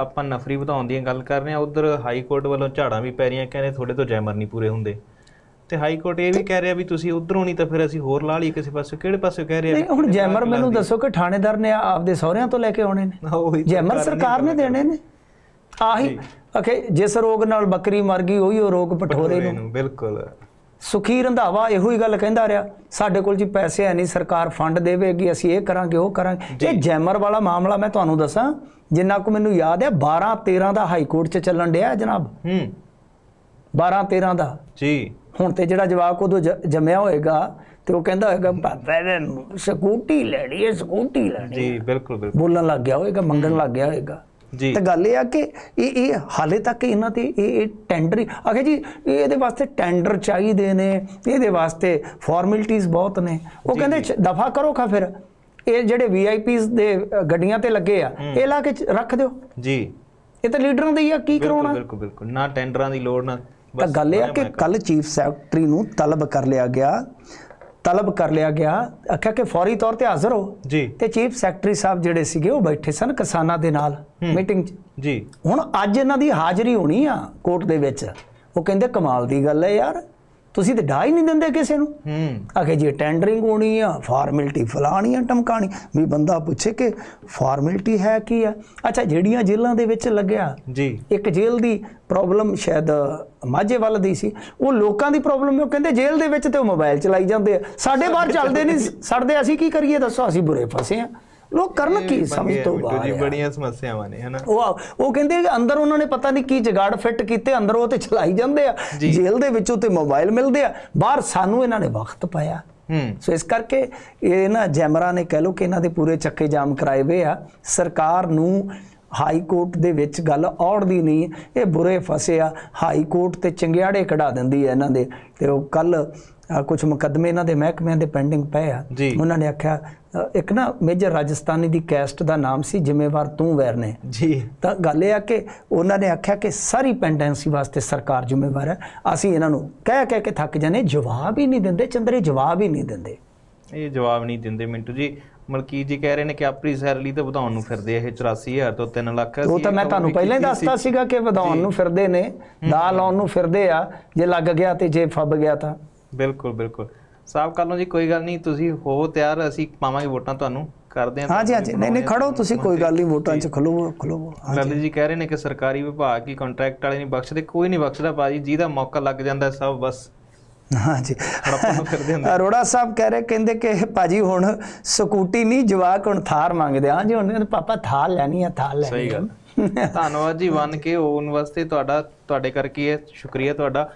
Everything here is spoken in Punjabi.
ਆਪਾਂ ਨਫਰੀ ਵਧਾਉਣ ਦੀਆਂ ਗੱਲ ਕਰ ਰਹੇ ਹਾਂ ਉਧਰ ਹਾਈ ਕੋਰਟ ਵੱਲੋਂ ਝਾੜਾਂ ਵੀ ਪੈ ਰਹੀਆਂ ਕਹਿੰਦੇ ਤੁਹਾਡੇ ਤੋਂ ਜੈਮਰ ਨਹੀਂ ਪੂਰੇ ਹੁੰਦੇ। ਤੇ ਹਾਈ ਕੋਰਟ ਇਹ ਵੀ ਕਹਿ ਰਿਹਾ ਵੀ ਤੁਸੀਂ ਉਧਰੋਂ ਨਹੀਂ ਤਾਂ ਫਿਰ ਅਸੀਂ ਹੋਰ ਲਾ ਲਈ ਕਿਸੇ ਪਾਸੇ ਕਿਹੜੇ ਪਾਸੇ ਕਹਿ ਰਿਹਾ ਨਹੀਂ ਹੁਣ ਜੈਮਰ ਮੈਨੂੰ ਦੱਸੋ ਕਿ ਥਾਣੇਦਾਰ ਨੇ ਆਪਦੇ ਸਹੁਰਿਆਂ ਤੋਂ ਲੈ ਕੇ ਆਉਣੇ ਨੇ। ਜੈਮਰ ਸਰਕਾਰ ਨੇ ਦੇਣੇ ਨੇ। ਆਹੀ ਅਖੇ ਜਿਸ ਰੋਗ ਨਾਲ ਬੱਕਰੀ ਮਰ ਗਈ ਉਹੀ ਉਹ ਰੋਗ ਪਠੋਰੇ ਨੂੰ। ਨੂੰ ਬਿਲਕੁਲ। ਸੁਖੀ ਰੰਧਾਵਾ ਇਹੋ ਹੀ ਗੱਲ ਕਹਿੰਦਾ ਰਿਹਾ ਸਾਡੇ ਕੋਲ ਜੀ ਪੈਸੇ ਹੈ ਨਹੀਂ ਸਰਕਾਰ ਫੰਡ ਦੇਵੇਗੀ ਅਸੀਂ ਇਹ ਕਰਾਂਗੇ ਉਹ ਕਰਾਂਗੇ। ਇਹ ਜੈਮਰ ਵਾਲਾ ਮਾਮਲਾ ਮੈਂ ਤੁਹਾਨੂੰ ਦੱਸਾਂ ਜਿੰਨਾ ਕੁ ਮੈਨੂੰ ਯਾਦ ਹੈ 12 13 ਦਾ ਹਾਈ ਕੋਰਟ 'ਚ ਚੱਲਣ ਡਿਆ ਜਨਾਬ। ਹੂੰ। 12 13 ਦਾ। ਜੀ। ਹੁਣ ਤੇ ਜਿਹੜਾ ਜਵਾਕ ਉਦੋਂ ਜੰਮਿਆ ਹੋਏਗਾ ਤੇ ਉਹ ਕਹਿੰਦਾ ਹੋਏਗਾ ਪਾਪਾ ਨੇ ਸਕੂਟੀ ਲੈਣੀ ਹੈ ਸਕੂਟੀ ਲੈਣੀ ਜੀ ਬਿਲਕੁਲ ਬਿਲਕੁਲ। ਬੋਲਣ ਲੱਗ ਗਿਆ ਹੋਏਗਾ ਮੰਗਣ ਲੱਗ ਗਿਆ ਹੋਏਗਾ। ਜੀ। ਤੇ ਗੱਲ ਇਹ ਆ ਕਿ ਇਹ ਇਹ ਹਾਲੇ ਤੱਕ ਇਹਨਾਂ ਤੇ ਇਹ ਇਹ ਟੈਂਡਰ ਅਗੇ ਜੀ ਇਹ ਇਹਦੇ ਵਾਸਤੇ ਟੈਂਡਰ ਚਾਹੀਦੇ ਨੇ ਇਹਦੇ ਵਾਸਤੇ ਫਾਰਮੈਲਿਟੀਆਂ ਬਹੁਤ ਨੇ। ਉਹ ਕਹਿੰਦੇ ਦਫਾ ਕਰੋ ਖਾ ਫਿਰ। ਇਹ ਜਿਹੜੇ ਵੀਆਈਪੀਸ ਦੇ ਗੱਡੀਆਂ ਤੇ ਲੱਗੇ ਆ ਇਹ ਲਾ ਕੇ ਰੱਖ ਦਿਓ। ਜੀ। ਇਹ ਤਾਂ ਲੀਡਰਾਂ ਦੇ ਆ ਕੀ ਕਰਾਉਣਾ? ਬਿਲਕੁਲ ਬਿਲਕੁਲ। ਨਾ ਟੈਂਡਰਾਂ ਦੀ ਲੋੜ ਨਾ ਤਾਂ ਗੱਲ ਇਹ ਆ ਕਿ ਕੱਲ ਚੀਫ ਸੈਕਟਰੀ ਨੂੰ ਤਲਬ ਕਰ ਲਿਆ ਗਿਆ। ਤਲਬ ਕਰ ਲਿਆ ਗਿਆ। ਆਖਿਆ ਕਿ ਫੌਰੀ ਤੌਰ ਤੇ ਹਾਜ਼ਰ ਹੋ। ਜੀ। ਤੇ ਚੀਫ ਸੈਕਟਰੀ ਸਾਹਿਬ ਜਿਹੜੇ ਸੀਗੇ ਉਹ ਬੈਠੇ ਸਨ ਕਿਸਾਨਾਂ ਦੇ ਨਾਲ ਮੀਟਿੰਗ 'ਚ। ਜੀ। ਹੁਣ ਅੱਜ ਇਹਨਾਂ ਦੀ ਹਾਜ਼ਰੀ ਹੋਣੀ ਆ ਕੋਰਟ ਦੇ ਵਿੱਚ। ਉਹ ਕਹਿੰਦੇ ਕਮਾਲ ਦੀ ਗੱਲ ਹੈ ਯਾਰ। ਤੁਸੀਂ ਤੇ ਹੀ ਨਹੀਂ ਦਿੰਦੇ ਕਿਸੇ ਨੂੰ। ਹੂੰ। ਆਖੇ ਜੀ ਟੈਂਡਰਿੰਗ ਹੋਣੀ ਆ ਫਾਰਮੈਲਿਟੀ ਫਲਾਣੀ ਆ ਟਮਕਾਣੀ ਵੀ ਬੰਦਾ ਪੁੱਛੇ ਕਿ ਫਾਰਮੈਲਿਟੀ ਹੈ ਕੀ ਆ? ਅੱਛਾ ਜਿਹੜੀਆਂ ਜੇਲ੍ਹਾਂ ਦੇ ਵਿੱਚ ਲੱਗਿਆ ਜੀ। ਇੱਕ ਜੇਲ੍ਹ ਦੀ ਪ੍ਰੋਬਲਮ ਸ਼ਾਇਦ ਮਾਝੇ ਵੱਲ ਦੀ ਸੀ ਉਹ ਲੋਕਾਂ ਦੀ ਪ੍ਰੋਬਲਮ ਉਹ ਕਹਿੰਦੇ ਜੇਲ੍ਹ ਦੇ ਵਿੱਚ ਤੇ ਉਹ ਮੋਬਾਈਲ ਚਲਾਈ ਜਾਂਦੇ ਆ। ਸਾਡੇ ਬਾਹਰ ਚੱਲਦੇ ਨਹੀਂ ਸੜਦੇ ਅਸੀਂ ਕੀ ਕਰੀਏ? ਦੱਸੋ ਅਸੀਂ ਬੁਰੇ ਫਸੇ ਆ। ਲੋਕ ਕਰਨ ਕੀ ਸਮਝ ਤੋਂ ਬਾਹਰ ਜੀ। ਬੜੀਆਂ ਸਮੱਸਿਆਵਾਂ ਨੇ ਹਨਾ? ਉਹ ਉਹ ਕਹਿੰਦੇ ਕਿ ਅੰਦਰ ਉਹਨਾਂ ਨੇ ਪਤਾ ਨਹੀਂ ਕੀ ਜਗਾੜ ਫਿੱਟ ਕੀਤੇ ਅੰਦਰ ਉਹ ਤੇ ਚਲਾਈ ਜਾਂਦੇ ਆ। ਜੇਲ੍ਹ ਦੇ ਵਿੱਚੋਂ ਤੇ ਮੋਬਾਈਲ ਮਿਲਦੇ ਆ। ਬਾਹਰ ਸਾਨੂੰ ਇਹਨਾਂ ਨੇ ਵਕਤ ਪਾਇਆ। ਹੂੰ। ਸੋ ਇਸ ਕਰਕੇ ਇਹ ਨਾ ਜੈਮਰਾ ਨੇ ਕਹਿ ਲੋ ਕਿ ਇਹਨਾਂ ਦੇ ਪੂਰੇ ਚੱਕੇ ਜਾਮ ਕਰਾਏ ਹੋਏ ਆ। ਸਰਕਾਰ ਨੂੰ ਹਾਈ ਕੋਰਟ ਦੇ ਵਿੱਚ ਗੱਲ ਔੜਦੀ ਨਹੀਂ ਇਹ ਬੁਰੇ ਫਸੇ ਆ। ਹਾਈ ਕੋਰਟ ਤੇ ਚੰਗਿਆੜੇ ਕਢਾ ਦਿੰਦੀ ਹੈ ਇਹਨਾਂ ਦੇ। ਤੇ ਉਹ ਕੱਲ ਕੁਝ ਮੁਕੱਦਮੇ ਇਹਨਾਂ ਦੇ ਮਹਿਕਮਿਆਂ ਦੇ ਪੈਂਡਿੰਗ ਪਏ ਆ। ਉਹਨਾਂ ਨੇ ਆਖਿਆ ਇੱਕ ਨਾ ਮੇਜਰ ਰਾਜਸਥਾਨੀ ਦੀ ਕੈਸਟ ਦਾ ਨਾਮ ਸੀ ਜ਼ਿੰਮੇਵਾਰ ਤੂੰ ਵੈਰ ਨੇ। ਜੀ। ਤਾਂ ਗੱਲ ਇਹ ਆ ਕਿ ਉਹਨਾਂ ਨੇ ਆਖਿਆ ਕਿ ਸਾਰੀ ਪੈਂਡੈਂਸੀ ਵਾਸਤੇ ਸਰਕਾਰ ਜ਼ਿੰਮੇਵਾਰ ਹੈ। ਅਸੀਂ ਇਹਨਾਂ ਨੂੰ ਕਹਿ ਕਹਿ ਕੇ ਥੱਕ ਜਾਨੇ ਜਵਾਬ ਹੀ ਨਹੀਂ ਦਿੰਦੇ ਚੰਦਰੇ ਜਵਾਬ ਹੀ ਨਹੀਂ ਦਿੰਦੇ। ਇਹ ਜਵਾਬ ਨਹੀਂ ਦਿੰਦੇ ਮਿੰਟੂ ਜੀ। ਮਲਕੀਤ ਜੀ ਕਹਿ ਰਹੇ ਨੇ ਕਿ ਆਪਣੀ ਸੈਲਰੀ ਤਾਂ ਵਧਾਉਣ ਨੂੰ ਫਿਰਦੇ ਇਹ 84000 ਤੋਂ 3 ਲੱਖ। ਉਹ ਤਾਂ ਮੈਂ ਤੁਹਾਨੂੰ ਪਹਿਲਾਂ ਹੀ ਦੱਸਤਾ। ਸੀਗਾ ਕਿ ਵਧਾਉਣ ਨੂੰ ਫਿਰਦੇ ਨੇ ਦਾ ਲਾਉਣ ਨੂੰ ਫਿਰਦੇ ਆ ਜੇ ਲੱਗ ਗਿਆ ਤੇ ਜੇ ਫੱਬ ਗਿਆ ਤਾਂ। ਬਿਲਕੁਲ ਬਿਲਕੁਲ। ਸਾਫ਼ ਕਰ ਲਓ ਜੀ ਕੋਈ ਗੱਲ ਨਹੀਂ ਤੁਸੀਂ ਹੋ ਤਿਆਰ ਅਸੀਂ ਪਾਵਾਂਗੇ ਵੋਟਾਂ ਤੁਹਾਨੂੰ ਕਰਦੇ ਹਾਂ ਹਾਂਜੀ ਹਾਂਜੀ। ਨਹੀਂ ਨਹੀਂ ਖੜੋ ਤੁਸੀਂ ਕੋਈ ਗੱਲ ਨਹੀਂ ਵੋਟਾਂ 'ਚ ਖਲੋ ਖਲੋ। ਲਲਿਤ ਜੀ ਕਹਿ ਰਹੇ ਨੇ ਕਿ ਸਰਕਾਰੀ ਵਿਭਾਗ ਕੀ ਕੰਟਰੈਕਟ ਵਾਲੇ ਨਹੀਂ ਬਖਸ਼ਦੇ ਕੋਈ ਨਹੀਂ ਬਖਸ਼ਦਾ ਬਾਜੀ ਜਿਹਦਾ ਮੌਕਾ ਲੱਗ ਜਾਂਦਾ ਸਭ ਬਸ। ਹਾਂਜੀ। ਅਰੋੜਾ ਸਾਹਿਬ ਕਹਿ ਰਹੇ ਕਹਿੰਦੇ ਕਿ ਭਾਜੀ ਹੁਣ ਸਕੂਟੀ ਨਹੀਂ ਜਵਾਕ ਹੁਣ ਥਾਰ ਮੰਗਦੇ ਆ। ਹਾਂਜੀ ਹੁਣ ਪਾਪਾ ਥਾਰ ਲੈਣੀ ਆ ਥਾਰ ਲੈਣੀ ਸਹੀ ਗੱਲ। ਧੰਨਵਾਦ ਜੀ ਵਨ ਕੇ ਹੋਣ ਵਾਸਤੇ ਤੁਹਾਡਾ ਤੁਹਾਡੇ ਕਰਕੇ ਹੈ ਸ਼ੁਕਰੀਆ ਤੁਹਾਡਾ।